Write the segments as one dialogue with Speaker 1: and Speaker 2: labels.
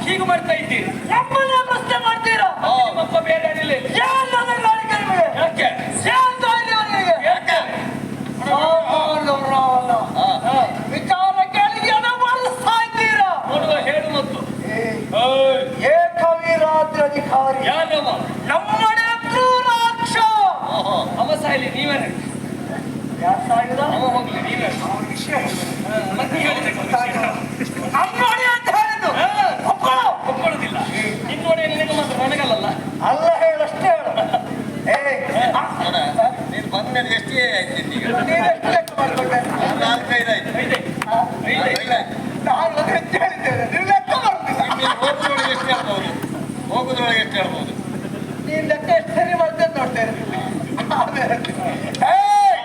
Speaker 1: ಹೀಗೆ ಮಾಡ್ತಾ ಇದ್ದೀರಿ. ನಮ್ಮನ್ನ
Speaker 2: ಪ್ರಶ್ನೆ ಮಾಡ್ತೀರಾ? ಒಬ್ಬ ಬೇರೆ
Speaker 1: ಅಡಿಲಿ ವಿಚಾರ
Speaker 3: ಕೇಳಿ
Speaker 2: ಜನ
Speaker 1: ಮಾಡಿಸ್ತಾ ಇದ್ದೀರಾ?
Speaker 2: ನೋಡುವ ಹೇಳು ಮತ್ತು. ಏಕವೀರಾದ್ರಾಧಿಕಾರಿ. ಯಾರವ ನಮ್ಮನೆ ಕ್ರೂರಾಕ್ಷ. ಅವ ಸಾಯಲಿ ನೀವೇ ಯಾರು ಸಾಯಿದ ಅವ ಹೋಗ್ಲಿ ನೀವೇ? ವಿಷಯ ಮೊನ್ನೆ ಎಷ್ಟೇ ಆಯ್ತು ಈಗ? ಲೆಕ್ಕ ನಾಲ್ಕೈದು
Speaker 1: ಆಯ್ತು. ಲೆಕ್ಕ ಹೋಗುದ್ರೊಳಗೆ ಎಷ್ಟು ಹೇಳ್ಬೋದು? ಹೋಗುದ್ರೊಳಗೆ ಎಷ್ಟು ಹೇಳ್ಬೋದು?
Speaker 2: ನೀನ್ ಲೆಕ್ಕ ಎಷ್ಟು ಸರಿ ಮಾಡ್ತೇನೆ ನೋಡ್ತೇನೆ ಆಮೇಲೆ
Speaker 1: ಏಯ್!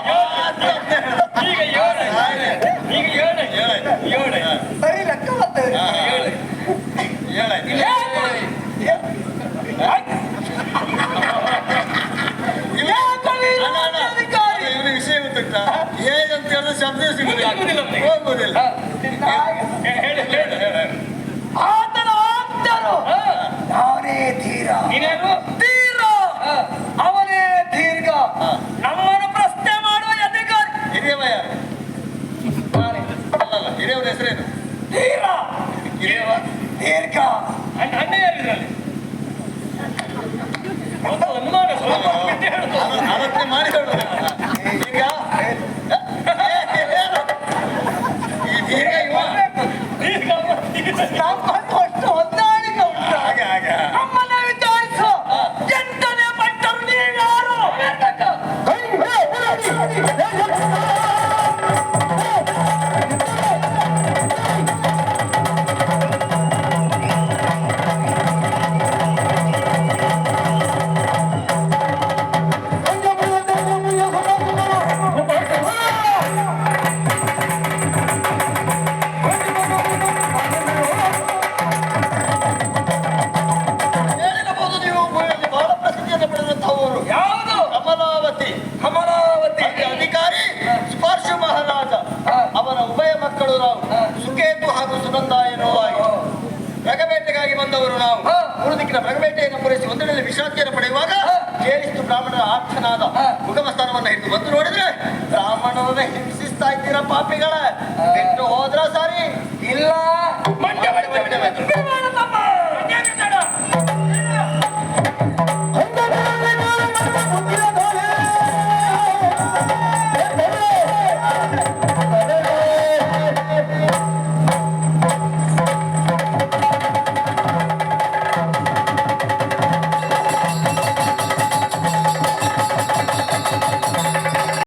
Speaker 3: ಈಗ ಏಳಾಯ್ತು
Speaker 1: ಹೇಗಂತ ಹೇಳಿದ್ರೆ ಶಬ್ದ ಸಿಗುದಿಲ್ಲ. ಹೋಗುದಿಲ್ಲ
Speaker 3: ಹೇ, ಹೇಳು ಹೇಳು ಹೇಳು
Speaker 2: ಆತನ ಆಪ್ತರು
Speaker 3: ಹಾ,
Speaker 2: ನಾನೇ ಧೀರ. ಧೀರ. ಅವನೇ ದೀರ್ಘ.
Speaker 3: ನಮ್ಮನ್ನು ಪ್ರಶ್ನೆ ಮಾಡುವ ಅಧಿಕಾರಿ
Speaker 1: ಹಿರಿಯವ ಯಾರು
Speaker 2: ನಾನೇ
Speaker 1: ಅಲ್ಲಲ್ಲ ಹಿರಿಯವನ ಹೆಸರೇನು?
Speaker 2: ಧೀರ.
Speaker 1: ಹಿರಿಯವ
Speaker 2: ದೀರ್ಘ.
Speaker 3: ಅಣ್ಣ ಅನುಮಾನ
Speaker 1: ಮಾಡಿ Let's go! ಬಂದವರು ನಾವು. ಮೂರು ದಿಕ್ಕಿನ ಪ್ರಗಮೇಟೆಯನ್ನು ಪೂರೈಸಿ ಒಂದರಲ್ಲಿ ವಿಶ್ರಾಂತಿಯನ್ನು ಪಡೆಯುವಾಗ ಜೇಡಿಸ್ತು ಬ್ರಾಹ್ಮಣರ ಆರ್ಥನಾದ ಮುಖಮ ಸ್ಥಾನವನ್ನು ಹಿಡಿದು ಬಂದು ನೋಡಿದ್ರೆ ಬ್ರಾಹ್ಮಣರನ್ನ ಹಿಂಸಿಸ್ತಾ ಇದ್ದೀರಾ ಪಾಪಿಗಳ. ಬಿಟ್ಟು ಹೋದ್ರ ಸಾರಿ?
Speaker 2: ಇಲ್ಲ.